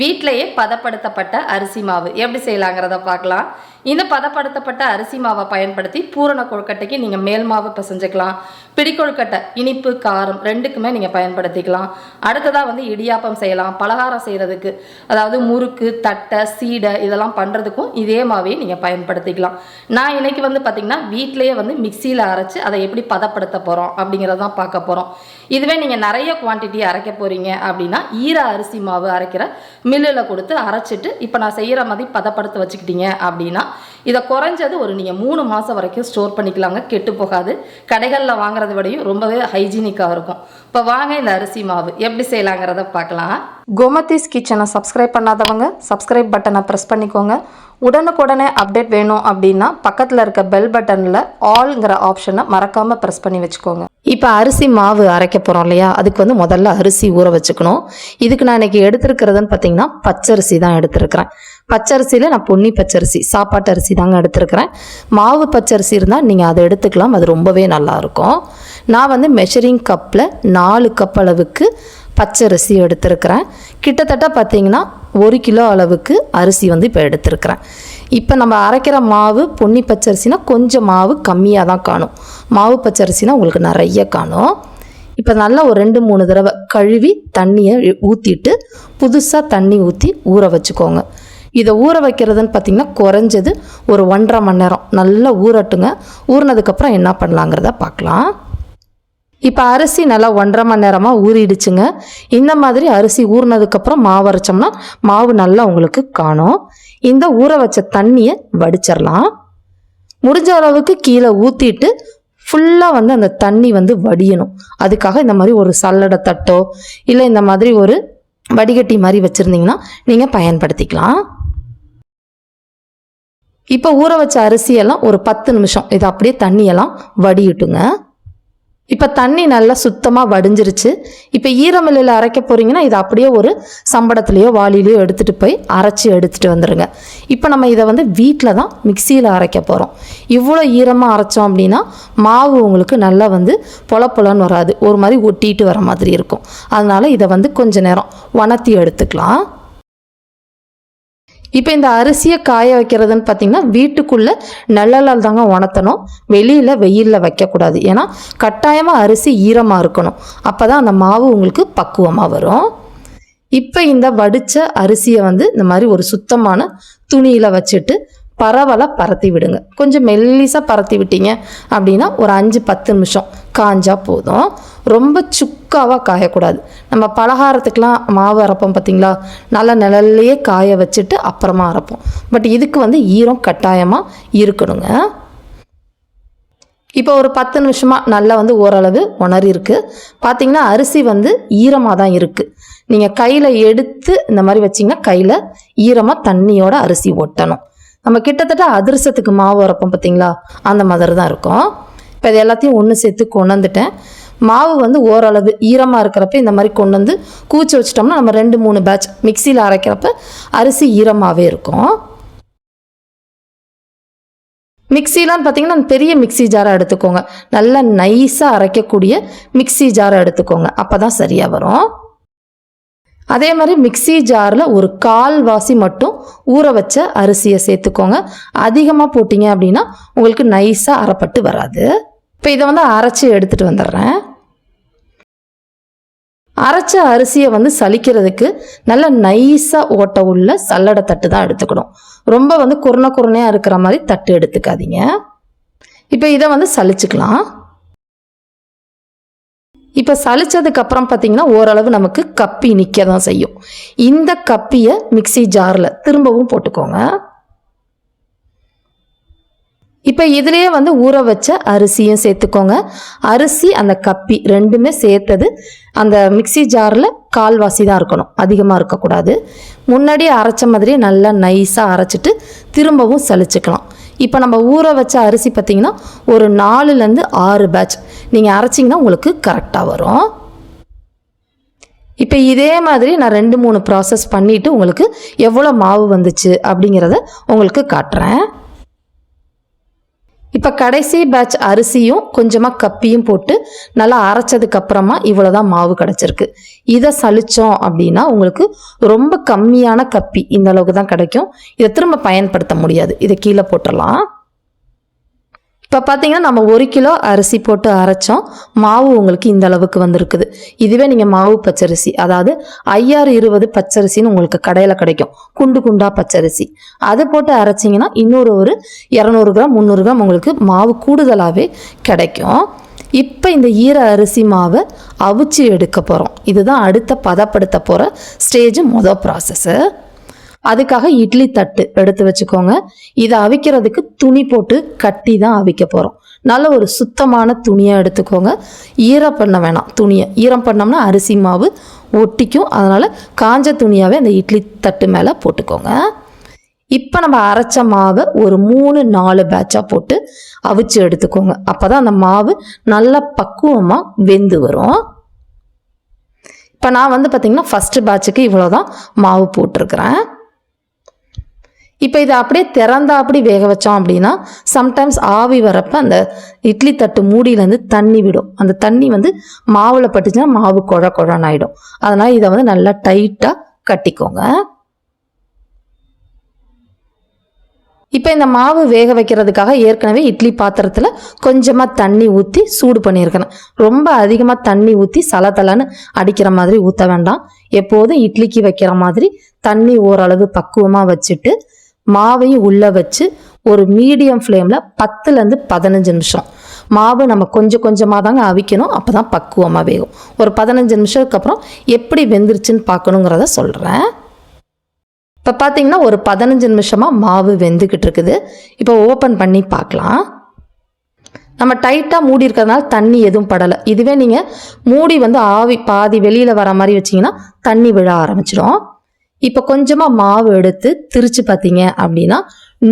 வீட்டிலையே பதப்படுத்தப்பட்ட அரிசி மாவு. எப்படி செய்யலாங்கிறத பார்க்கலாம். இந்த பதப்படுத்தப்பட்ட அரிசி மாவை பயன்படுத்தி பூரண கொழுக்கட்டைக்கு நீங்கள் மேல் மாவு பிசைஞ்சுக்கலாம். பிடி கொழுக்கட்டை இனிப்பு காரம் ரெண்டுக்குமே நீங்கள் பயன்படுத்திக்கலாம். அடுத்ததாக வந்து இடியாப்பம் செய்யலாம். பலகாரம் செய்கிறதுக்கு அதாவது முறுக்கு தட்டை சீடை இதெல்லாம் பண்ணுறதுக்கும் இதே மாவையே நீங்கள் பயன்படுத்திக்கலாம். நான் இன்னைக்கு வந்து பார்த்திங்கன்னா வீட்டிலையே வந்து மிக்சியில் அரைச்சி அதை எப்படி பதப்படுத்த போகிறோம் அப்படிங்கிறதான் பார்க்க போகிறோம் இதுவே நீங்கள் நிறைய குவான்டிட்டி அரைக்க போகிறீங்க அப்படின்னா ஈர அரிசி மாவு அரைக்கிற மில்லில் கொடுத்து அரைச்சிட்டு இப்போ நான் செய்கிற மாதிரி பதப்படுத்த வச்சுக்கிட்டீங்க அப்படின்னா இதை குறைஞ்சது ஒரு நீங்கள் மூணு மாதம் வரைக்கும் ஸ்டோர் பண்ணிக்கலாங்க. கெட்டு போகாது. கடைகளில் வாங்குறத விடையும் ரொம்பவே ஹைஜீனிக்காக இருக்கும். இப்போ வாங்க இந்த அரிசி மாவு எப்படி செய்யலாங்கிறத பார்க்கலாம். கோமதிஸ் கிச்சனை சப்ஸ்கிரைப் பண்ணாதவங்க சப்ஸ்கிரைப் பட்டனை ப்ரெஸ் பண்ணிக்கோங்க. உடனுக்குடனே அப்டேட் வேணும் அப்படின்னா பக்கத்தில் இருக்க பெல் பட்டனில் ஆல்ங்கிற ஆப்ஷனை மறக்காமல் ப்ரெஸ் பண்ணி வச்சுக்கோங்க. இப்போ அரிசி மாவு அரைக்க போகிறோம் இல்லையா? அதுக்கு வந்து முதல்ல அரிசி ஊற வச்சுக்கணும். இதுக்கு நான் இன்னைக்கு எடுத்துருக்கிறதுன்னு பார்த்தீங்கன்னா பச்சரிசி தான் எடுத்திருக்கிறேன். பச்சரிசியில் நான் பொன்னி பச்சரிசி சாப்பாட்டு அரிசி தாங்க எடுத்துருக்கிறேன். மாவு பச்சரிசி இருந்தால் நீங்கள் அதை எடுத்துக்கலாம் அது ரொம்பவே நல்லாயிருக்கும் நான் வந்து மெஷரிங் கப்பில் நாலு கப் அளவுக்கு பச்சரிசி எடுத்திருக்கிறேன். கிட்டத்தட்ட பார்த்தீங்கன்னா ஒரு கிலோ அளவுக்கு அரிசி வந்து இப்போ எடுத்திருக்கிறேன். இப்போ நம்ம அரைக்கிற மாவு பொன்னி பச்சரிசினா கொஞ்சம் மாவு கம்மியாக தான் காணும். மாவு பச்சரிசினா உங்களுக்கு நிறைய காணும். இப்போ நல்லா ஒரு ரெண்டு மூணு தடவை கழுவி தண்ணியை ஊற்றிட்டு புதுசாக தண்ணி ஊற்றி ஊற வச்சுக்கோங்க. இதை ஊற வைக்கிறதுன்னு பார்த்தீங்கன்னா குறைஞ்சது ஒரு ஒன்றரை மணி நேரம். நல்லா ஊறட்டுங்க. ஊறினதுக்கப்புறம் என்ன பண்ணலாங்கிறத பார்க்கலாம் இப்போ அரிசி நல்லா ஒன்றரை மணி நேரமாக ஊறிடுச்சுங்க. இந்த மாதிரி அரிசி ஊறினதுக்கப்புறம் மாவு அரைச்சோம்னா மாவு நல்லா உங்களுக்கு காணும். இந்த ஊற வச்ச தண்ணியை வடிச்சிடலாம். முடிஞ்ச அளவுக்கு கீழே ஊற்றிட்டு ஃபுல்லாக வந்து அந்த தண்ணி வந்து வடியணும். அதுக்காக இந்த மாதிரி ஒரு சல்லடை தட்டோ இல்லை இந்த மாதிரி ஒரு வடிகட்டி மாதிரி வச்சுருந்தீங்கன்னா நீங்கள் பயன்படுத்திக்கலாம். இப்போ ஊற வச்ச அரிசியெல்லாம் ஒரு பத்து நிமிஷம். இதை அப்படியே தண்ணியெல்லாம் வடியிட்டுங்க. இப்போ தண்ணி நல்லா சுத்தமாக வடிஞ்சிருச்சு. இப்போ ஈரமில்லில் அரைக்க போகிறீங்கன்னா இதை அப்படியே ஒரு சம்படத்துலேயோ வாளிலையோ எடுத்துகிட்டு போய் அரைச்சி எடுத்துகிட்டு வந்துடுங்க இப்போ நம்ம இதை வந்து வீட்டில் தான் மிக்சியில் அரைக்க போகிறோம் இவ்வளோ ஈரமாக அரைச்சோம் அப்படின்னா மாவு உங்களுக்கு நல்லா வந்து பொல பொலன்னு வராது. ஒரு மாதிரி ஒட்டிட்டு வர மாதிரி இருக்கும். அதனால் இதை வந்து கொஞ்சம் நேரம் வனத்தி எடுத்துக்கலாம். இப்போ இந்த அரிசியை காய வைக்கிறதுன்னு பார்த்தீங்கன்னா வீட்டுக்குள்ளே நல்லலால் தாங்க உணர்த்தணும். வெளியில் வெயிலில் வைக்கக்கூடாது. ஏன்னா கட்டாயமாக அரிசி ஈரமாக இருக்கணும். அப்போ தான் அந்த மாவு உங்களுக்கு பக்குவமாக வரும். இப்போ இந்த வடித்த அரிசியை வந்து இந்த மாதிரி ஒரு சுத்தமான துணியில் வச்சுட்டு பரவலாக பரத்தி விடுங்க. கொஞ்சம் மெல்லிசாக பரத்தி விட்டீங்க அப்படின்னா ஒரு அஞ்சு பத்து நிமிஷம். காஞ்சால் போதும். ரொம்ப சுக்காவாக காயக்கூடாது. நம்ம பலகாரத்துக்கெலாம் மாவு அரைப்போம் பார்த்தீங்களா? நல்லா நிழல்லையே காய வச்சுட்டு அப்புறமா அரைப்போம். பட் இதுக்கு வந்து ஈரம் கட்டாயமாக இருக்கணுங்க. இப்போ ஒரு பத்து நிமிஷமாக நல்லா வந்து ஓரளவு உணரி இருக்கு. பார்த்தீங்கன்னா அரிசி வந்து ஈரமாக தான் இருக்குது நீங்கள் கையில் எடுத்து இந்த மாதிரி வச்சிங்கன்னா கையில் ஈரமாக தண்ணியோட அரிசி ஒட்டணும். நம்ம கிட்டத்தட்ட அதிரசத்துக்கு மாவு அரைப்போம் பார்த்தீங்களா? அந்த மாதிரி தான் இருக்கும். இப்போ இது எல்லாத்தையும் ஒன்று சேர்த்து கொண்டு வந்துட்டேன் மாவு வந்து ஓரளவு ஈரமாக இருக்கிறப்ப இந்த மாதிரி கொண்டு வந்து கூச்சி வச்சிட்டோம்னா நம்ம ரெண்டு மூணு பேட்ச் மிக்சியில் அரைக்கிறப்ப அரிசி ஈரமாகவே இருக்கும். மிக்சிலான்னு பார்த்தீங்கன்னா பெரிய மிக்சி ஜாரை எடுத்துக்கோங்க. நல்லா நைஸாக அரைக்கக்கூடிய மிக்சி ஜாரை எடுத்துக்கோங்க. அப்போ தான் சரியாக வரும். அதே மாதிரி மிக்சி ஜாரில் ஒரு கால் வாசி மட்டும் ஊற வச்ச அரிசியை சேர்த்துக்கோங்க. அதிகமாக போட்டிங்க அப்படின்னா உங்களுக்கு நைஸாக அரைப்பட்டு வராது. இப்போ இதை வந்து அரைச்சி எடுத்துகிட்டு வந்துடுறேன். அரைச்ச அரிசியை வந்து சலிக்கிறதுக்கு நல்ல நைஸாக ஓட்ட உள்ள சல்லடை தட்டு தான் எடுத்துக்கணும். ரொம்ப வந்து குறுன குறுனையாக இருக்கிற மாதிரி தட்டு எடுத்துக்காதீங்க. இப்போ இதை வந்து சலிச்சுக்கலாம் இப்போ சலிச்சதுக்கப்புறம் பார்த்தீங்கன்னா ஓரளவு நமக்கு கப்பி நிற்க தான் செய்யும். இந்த கப்பியை மிக்சி ஜாரில் திரும்பவும் போட்டுக்கோங்க. இப்போ இதுலேயே வந்து ஊற வச்ச அரிசியும் சேர்த்துக்கோங்க. அரிசி அந்த கப்பி ரெண்டுமே சேர்த்தது. அந்த மிக்சி ஜாரில் கால்வாசி தான் இருக்கணும். அதிகமாக இருக்கக்கூடாது. முன்னாடியே அரைச்ச மாதிரியே நல்லா நைஸாக அரைச்சிட்டு திரும்பவும் சலிச்சுக்கலாம் இப்போ நம்ம ஊற வச்ச அரிசி பார்த்திங்கன்னா ஒரு நாலுலேருந்து ஆறு பேட்ச் நீங்கள் அரைச்சிங்கன்னா உங்களுக்கு கரெக்டாக வரும். இப்போ இதே மாதிரி நான் ரெண்டு மூணு ப்ராசஸ் பண்ணிவிட்டு உங்களுக்கு எவ்வளோ மாவு வந்துச்சு அப்படிங்கிறத உங்களுக்கு காட்டுறேன். இப்போ கடைசி பேட்ச் அரிசியும் கொஞ்சமாக கப்பியும் போட்டு நல்லா அரைச்சதுக்கு அப்புறமா இவ்வளோதான் மாவு கிடச்சிருக்கு. இதை சளிச்சோம் அப்படின்னா உங்களுக்கு ரொம்ப கம்மியான கப்பி இந்த அளவுக்கு தான் கிடைக்கும். இதை திரும்ப பயன்படுத்த முடியாது. இதை கீழே போட்டுடலாம். இப்போ பார்த்தீங்கன்னா நம்ம ஒரு கிலோ அரிசி போட்டு அரைச்சோம். மாவு உங்களுக்கு இந்த அளவுக்கு வந்திருக்குது. இதுவே நீங்கள் மாவு பச்சரிசி. அதாவது ஐயாறு இருபது பச்சரிசின்னு உங்களுக்கு கடையில் கிடைக்கும். குண்டு குண்டா பச்சரிசி. அதை போட்டு அரைச்சிங்கன்னா இன்னொரு ஒரு இரநூறு கிராம் முந்நூறு கிராம் உங்களுக்கு மாவு கூடுதலாகவே கிடைக்கும். இப்போ இந்த ஈர அரிசி மாவை அவிச்சு எடுக்க போகிறோம் இதுதான் அடுத்த பதப்படுத்த போகிற ஸ்டேஜ் மொதல் ப்ராசஸ்ஸு அதுக்காக இட்லி தட்டு எடுத்து வச்சுக்கோங்க. இதை அவிக்கிறதுக்கு துணி போட்டு கட்டி தான் அவிக்க போகிறோம் நல்ல ஒரு சுத்தமான துணியாக எடுத்துக்கோங்க. ஈரம் பண்ண வேணாம் துணியை. ஈரம் பண்ணோம்னா அரிசி மாவு ஒட்டிக்கும். அதனால் காஞ்ச துணியாகவே அந்த இட்லி தட்டு மேலே போட்டுக்கோங்க. இப்போ நம்ம அரைச்ச மாவை ஒரு மூணு நாலு பேட்சாக போட்டு அவிச்சு எடுத்துக்கோங்க. அப்போ தான் அந்த மாவு நல்லா பக்குவமாக வெந்து வரும். இப்போ நான் வந்து பார்த்திங்கன்னா ஃபஸ்ட்டு பேட்சுக்கு இவ்வளோ தான் மாவு போட்டிருக்கிறேன். இப்போ இதை அப்படியே திறந்தா அப்படி வேக வச்சோம் அப்படின்னா சம்டைம்ஸ் ஆவி வரப்ப அந்த இட்லி தட்டு மூடியிலேருந்து தண்ணி விடும். அந்த தண்ணி வந்து மாவில் பட்டுச்சுன்னா மாவு குழ குழன்னு ஆகிடும் அதனால் இதை வந்து நல்லா டைட்டாக கட்டிக்கோங்க. இப்போ இந்த மாவு வேக வைக்கிறதுக்காக ஏற்கனவே இட்லி பாத்திரத்தில் கொஞ்சமாக தண்ணி ஊற்றி சூடு பண்ணியிருக்கிறேன் ரொம்ப அதிகமாக தண்ணி ஊற்றி சலத்தலன்னு அடிக்கிற மாதிரி ஊற்ற வேண்டாம். எப்போதும் இட்லிக்கு வைக்கிற மாதிரி தண்ணி ஓரளவு பக்குவமாக வச்சுட்டு மாவையும் உள்ளே வச்சு ஒரு மீடியம் ஃப்ளேமில் பத்துலேருந்து பதினஞ்சு நிமிஷம். மாவு நம்ம கொஞ்சம் கொஞ்சமாக தாங்க அவிக்கணும். அப்போ தான் பக்குவமாக வேகும். ஒரு பதினஞ்சு நிமிஷத்துக்கு அப்புறம் எப்படி வெந்துருச்சுன்னு பார்க்கணுங்கிறத சொல்கிறேன் இப்போ பார்த்தீங்கன்னா ஒரு பதினஞ்சு நிமிஷமாக மாவு வெந்துக்கிட்டு இருக்குது. இப்போ ஓப்பன் பண்ணி பார்க்கலாம். நம்ம டைட்டாக மூடி இருக்கிறதுனால தண்ணி எதுவும் படலை. இதுவே நீங்கள் மூடி வந்து ஆவி பாதி வெளியில் வர மாதிரி வச்சிங்கன்னா தண்ணி விழ ஆரம்பிச்சிடும். இப்போ கொஞ்சமாக மாவு எடுத்து திரிச்சு பார்த்தீங்க அப்படின்னா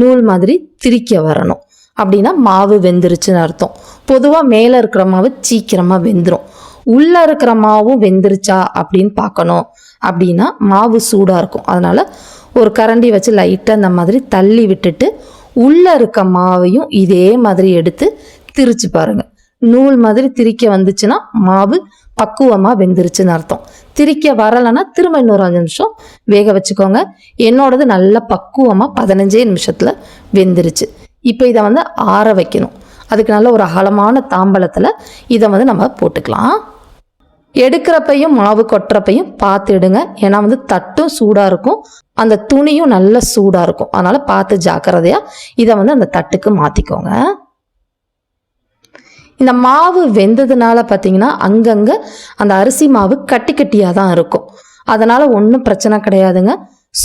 நூல் மாதிரி திரிக்க வரணும். அப்படின்னா மாவு வெந்துருச்சுன்னு அர்த்தம். பொதுவாக மேலே இருக்கிற மாவு சீக்கிரமாக வெந்துடும் உள்ளே இருக்கிற மாவும் வெந்துருச்சா அப்படின்னு பார்க்கணும் அப்படின்னா மாவு சூடாக இருக்கும். அதனால் ஒரு கரண்டி வச்சு லைட்டாக இந்த மாதிரி தள்ளி விட்டுட்டு உள்ளே இருக்க மாவையும் இதே மாதிரி எடுத்து திரிச்சு பாருங்கள் நூல் மாதிரி திரிக்க வந்துச்சுன்னா மாவு பக்குவமாக வெந்துருச்சுன்னு அர்த்தம். திரிக்க வரலைன்னா திரும்ப இன்னொரு அஞ்சு நிமிஷம் வேக வச்சுக்கோங்க. என்னோடது நல்ல பக்குவமாக பதினஞ்சே நிமிஷத்தில் வெந்துருச்சு. இப்போ இதை வந்து ஆற வைக்கணும். அதுக்கு நல்ல ஒரு அகலமான தாம்பலத்தில் இதை வந்து நம்ம போட்டுக்கலாம். எடுக்கிறப்பையும் மாவு கொட்டுறப்பையும் பார்த்து எடுங்க. ஏன்னா வந்து தட்டும் சூடாக இருக்கும். அந்த துணியும் நல்ல சூடாக இருக்கும். அதனால் பார்த்து ஜாக்கிரதையாக இதை வந்து அந்த தட்டுக்கு மாற்றிக்கோங்க இந்த மாவு வெந்ததுனால பார்த்தீங்கன்னா அங்கங்கே அந்த அரிசி மாவு கட்டி கட்டியாக தான் இருக்கும். அதனால் ஒன்றும் பிரச்சனை கிடையாதுங்க.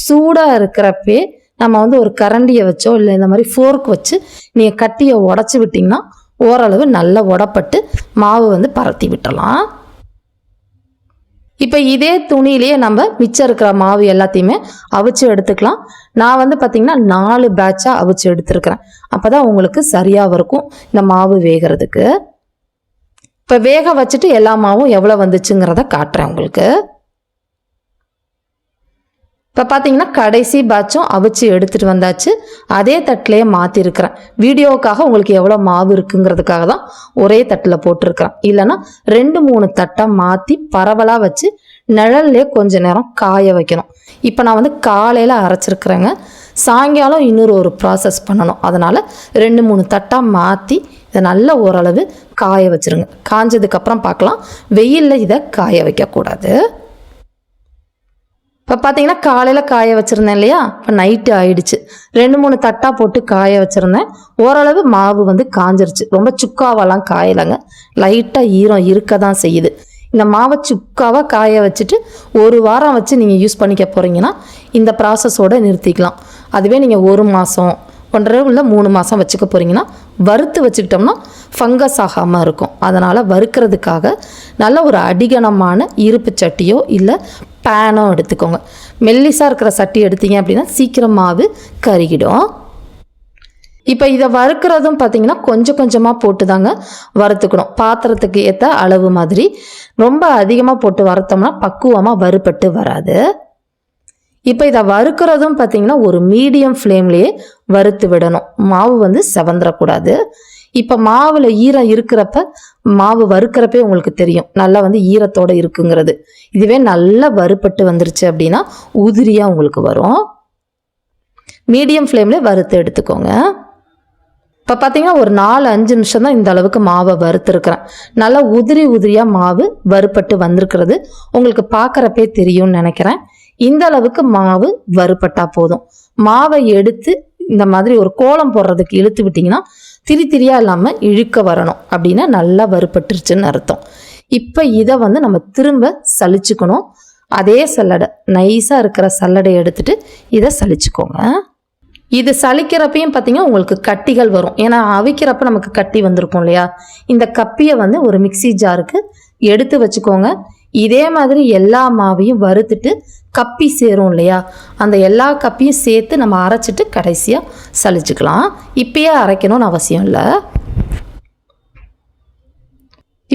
சூடாக இருக்கிறப்பே நம்ம வந்து ஒரு கரண்டியை வச்சோ இல்லை இந்த மாதிரி ஃபோர்க் வச்சு நீங்கள் கட்டியை உடச்சி விட்டிங்கன்னா ஓரளவு நல்லா உடப்பட்டு மாவு வந்து பரத்தி விட்டலாம் இப்போ இதே துணியிலேயே நம்ம மிச்சம் இருக்கிற மாவு எல்லாத்தையுமே அவிச்சு எடுத்துக்கலாம். நான் வந்து பார்த்திங்கன்னா நாலு பேட்சாக அவிச்சு எடுத்துருக்கிறேன். அப்போ தான் உங்களுக்கு சரியாக இருக்கும் இந்த மாவு வேகிறதுக்கு. இப்போ வேக வச்சுட்டு எல்லா மாவும் எவ்வளோ வந்துச்சுங்கிறத காட்டுறேன் உங்களுக்கு. இப்போ பார்த்தீங்கன்னா கடைசி பேட்சும் அவிச்சு எடுத்துகிட்டு வந்தாச்சு. அதே தட்டிலேயே மாற்றிருக்கிறேன் வீடியோவுக்காக உங்களுக்கு எவ்வளோ மாவு இருக்குங்கிறதுக்காக தான் ஒரே தட்டில் போட்டிருக்கிறேன். இல்லைன்னா ரெண்டு மூணு தட்டை மாற்றி பரவலாக வச்சு நிழல்லே கொஞ்ச நேரம் காய வைக்கணும். இப்போ நான் வந்து காலையில் அரைச்சிருக்கிறேங்க. சாயங்காலம் இன்னொரு ஒரு ப்ராசஸ் பண்ணணும். அதனால் ரெண்டு மூணு தட்டாக மாற்றி இதை நல்லா ஓரளவு காய வச்சுருங்க. காஞ்சதுக்கப்புறம் பார்க்கலாம். வெயிலில் இதை காய வைக்கக்கூடாது. இப்போ பார்த்தீங்கன்னா காலையில் காய வச்சுருந்தேன் இல்லையா? இப்போ நைட்டு ஆயிடுச்சு. ரெண்டு மூணு தட்டாக போட்டு காய வச்சுருந்தேன். ஓரளவு மாவு வந்து காஞ்சிருச்சு. ரொம்ப சுக்காவெல்லாம் காயலைங்க. லைட்டாக ஈரம் இருக்க தான் செய்யுது. இந்த மாவை சுக்காவாக காய வச்சுட்டு ஒரு வாரம் வச்சு நீங்கள் யூஸ் பண்ணிக்க போகிறீங்கன்னா இந்த ப்ராசஸோடு நிறுத்திக்கலாம். அதுவே நீங்கள் ஒரு மாதம் ஒன்றரை இல்லை மூணு மாதம் வச்சுக்க போகிறீங்கன்னா வறுத்து வச்சுக்கிட்டோம்னா ஃபங்கஸ் ஆகாமல் இருக்கும். அதனால் வறுக்கிறதுக்காக நல்ல ஒரு அடிகனமான இருப்பு சட்டியோ இல்லை பேனோ எடுத்துக்கோங்க. மெல்லிசாக இருக்கிற சட்டி எடுத்தீங்க அப்படின்னா சீக்கிரம் மாவு கருகிடும். இப்போ இதை வறுக்கிறதும் பார்த்தீங்கன்னா கொஞ்சம் கொஞ்சமாக போட்டு தாங்க வறுத்துக்கணும். பாத்திரத்துக்கு ஏற்ற அளவு மாதிரி. ரொம்ப அதிகமாக போட்டு வறுத்தோம்னா பக்குவமாக வறுபட்டு வராது. இப்போ இதை வறுக்கிறதும் பார்த்தீங்கன்னா ஒரு மீடியம் ஃப்ளேம்லேயே வறுத்து விடணும். மாவு வந்து செவந்துடக்கூடாது இப்போ மாவில் ஈரம் இருக்கிறப்ப மாவு வறுக்கிறப்பே உங்களுக்கு தெரியும். நல்லா வந்து ஈரத்தோட இருக்குங்கிறது. இதுவே நல்லா வறுபட்டு வந்துருச்சு அப்படின்னா உதிரியாக உங்களுக்கு வரும். மீடியம் ஃப்ளேமில் வறுத்து எடுத்துக்கோங்க. இப்போ பார்த்தீங்கன்னா ஒரு நாலு அஞ்சு நிமிஷம் தான் இந்த அளவுக்கு மாவை வறுத்துருக்குறேன். நல்லா உதிரி உதிரியாக மாவு வறுபட்டு வந்திருக்கிறது. உங்களுக்கு பார்க்குறப்பே தெரியும்னு நினைக்கிறேன். இந்த அளவுக்கு மாவு வறுபட்டா போதும். மாவை எடுத்து இந்த மாதிரி ஒரு கோலம் போடுறதுக்கு இழுத்து விட்டிங்கன்னா திரி திரியாக இல்லாமல் இழுக்க வரணும் அப்படின்னா நல்லா வறுபட்டுருச்சுன்னு அர்த்தம். இப்போ இதை வந்து நம்ம திரும்ப சலிச்சுக்கணும் அதே சல்லடை நைஸாக இருக்கிற சல்லடை எடுத்துட்டு இதை சலிச்சுக்கோங்க இது சலிக்கிறப்பையும் பார்த்தீங்கன்னா உங்களுக்கு கட்டிகள் வரும். ஏன்னா அவிக்கிறப்ப நமக்கு கட்டி வந்திருக்கும் இல்லையா? இந்த கப்பியை வந்து ஒரு மிக்ஸி ஜாருக்கு எடுத்து வச்சுக்கோங்க. இதே மாதிரி எல்லா மாவையும் வறுத்துட்டு கப்பி சேரும் இல்லையா? அந்த எல்லா கப்பியும் சேர்த்து நம்ம அரைச்சிட்டு கடைசியாக சலிச்சுக்கலாம். இப்பயே அரைக்கணும்னு அவசியம் இல்லை.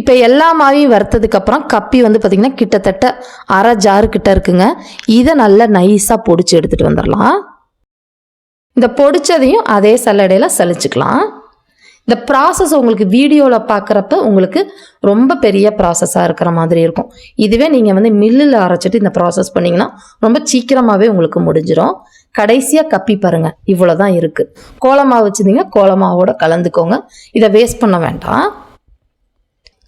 இப்போ எல்லா மாவையும் வறுத்ததுக்கப்புறம் கப்பி வந்து பார்த்திங்கன்னா கிட்டத்தட்ட அரை ஜாரு கிட்ட இருக்குங்க. இதை நல்லா நைஸாக பொடிச்சு எடுத்துகிட்டு வந்துடலாம். இந்த பொடிச்சதையும் அதே சல்லடையில் சலிச்சுக்கலாம். இந்த ப்ராசஸ் உங்களுக்கு வீடியோவில் பார்க்குறப்ப உங்களுக்கு ரொம்ப பெரிய ப்ராசஸாக இருக்கிற மாதிரி இருக்கும். இதுவே நீங்கள் வந்து மில்லில் அரைச்சிட்டு இந்த ப்ராசஸ் பண்ணிங்கன்னா ரொம்ப சீக்கிரமாகவே உங்களுக்கு முடிஞ்சிடும் கடைசியாக கப்பி பாருங்கள் இவ்வளோ தான் இருக்குது கோலமாவு வச்சுருந்தீங்க கோலமாவோட கலந்துக்கோங்க. இதை வேஸ்ட் பண்ண வேண்டாம்.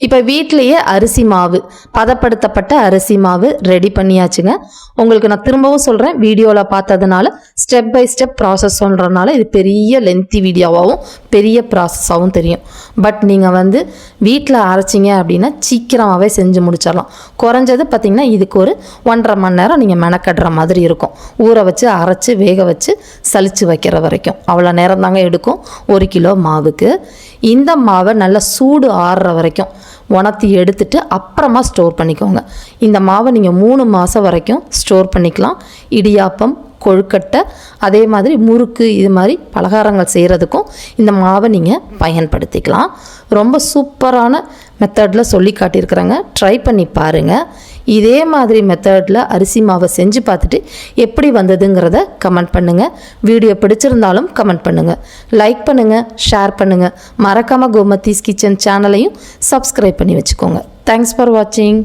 இப்போ வீட்லேயே அரிசி மாவு பதப்படுத்தப்பட்ட அரிசி மாவு ரெடி பண்ணியாச்சுங்க. உங்களுக்கு நான் திரும்பவும் சொல்கிறேன் வீடியோவில் பார்த்ததுனால ஸ்டெப் பை ஸ்டெப் ப்ராசஸ் சொல்கிறனால இது பெரிய லென்த்தி வீடியோவாகவும் பெரிய ப்ராசஸாகவும் தெரியும். பட் நீங்கள் வந்து வீட்டில் அரைச்சிங்க அப்படின்னா சீக்கிரமாகவே செஞ்சு முடிச்சிடலாம். குறைஞ்சது பார்த்திங்கன்னா இதுக்கு ஒரு ஒன்றரை மணி நேரம் நீங்கள் மெனக்கடுற மாதிரி இருக்கும். ஊற வச்சு அரைச்சி வேக வச்சு சளிச்சு வைக்கிற வரைக்கும். அவ்வளோ நேரம் தாங்க எடுக்கும். ஒரு கிலோ மாவுக்கு. இந்த மாவை நல்லா சூடு ஆறுற வரைக்கும். உணர்த்தி எடுத்துட்டு அப்புறமா ஸ்டோர் பண்ணிக்கோங்க. இந்த மாவை நீங்கள் மூணு மாதம் வரைக்கும் ஸ்டோர் பண்ணிக்கலாம். இடியாப்பம் கொழுக்கட்டை அதே மாதிரி முறுக்கு இது மாதிரி பலகாரங்கள் செய்கிறதுக்கும் இந்த மாவை நீங்கள் பயன்படுத்திக்கலாம். ரொம்ப சூப்பரான மெத்தடில் சொல்லி காட்டியிருக்கிறாங்க. ட்ரை பண்ணி பாருங்கள் இதே மாதிரி மெத்தடில் அரிசி மாவை செஞ்சு பார்த்துட்டு எப்படி வந்ததுங்கிறத கமெண்ட் பண்ணுங்கள் வீடியோ பிடிச்சிருந்தாலும் கமெண்ட் பண்ணுங்கள் லைக் பண்ணுங்கள் ஷேர் பண்ணுங்கள் மறக்காமல் கோமத்தீஸ் கிச்சன் சேனலையும் சப்ஸ்கிரைப் பண்ணி வச்சுக்கோங்க. தேங்க்ஸ் ஃபார் வாட்சிங்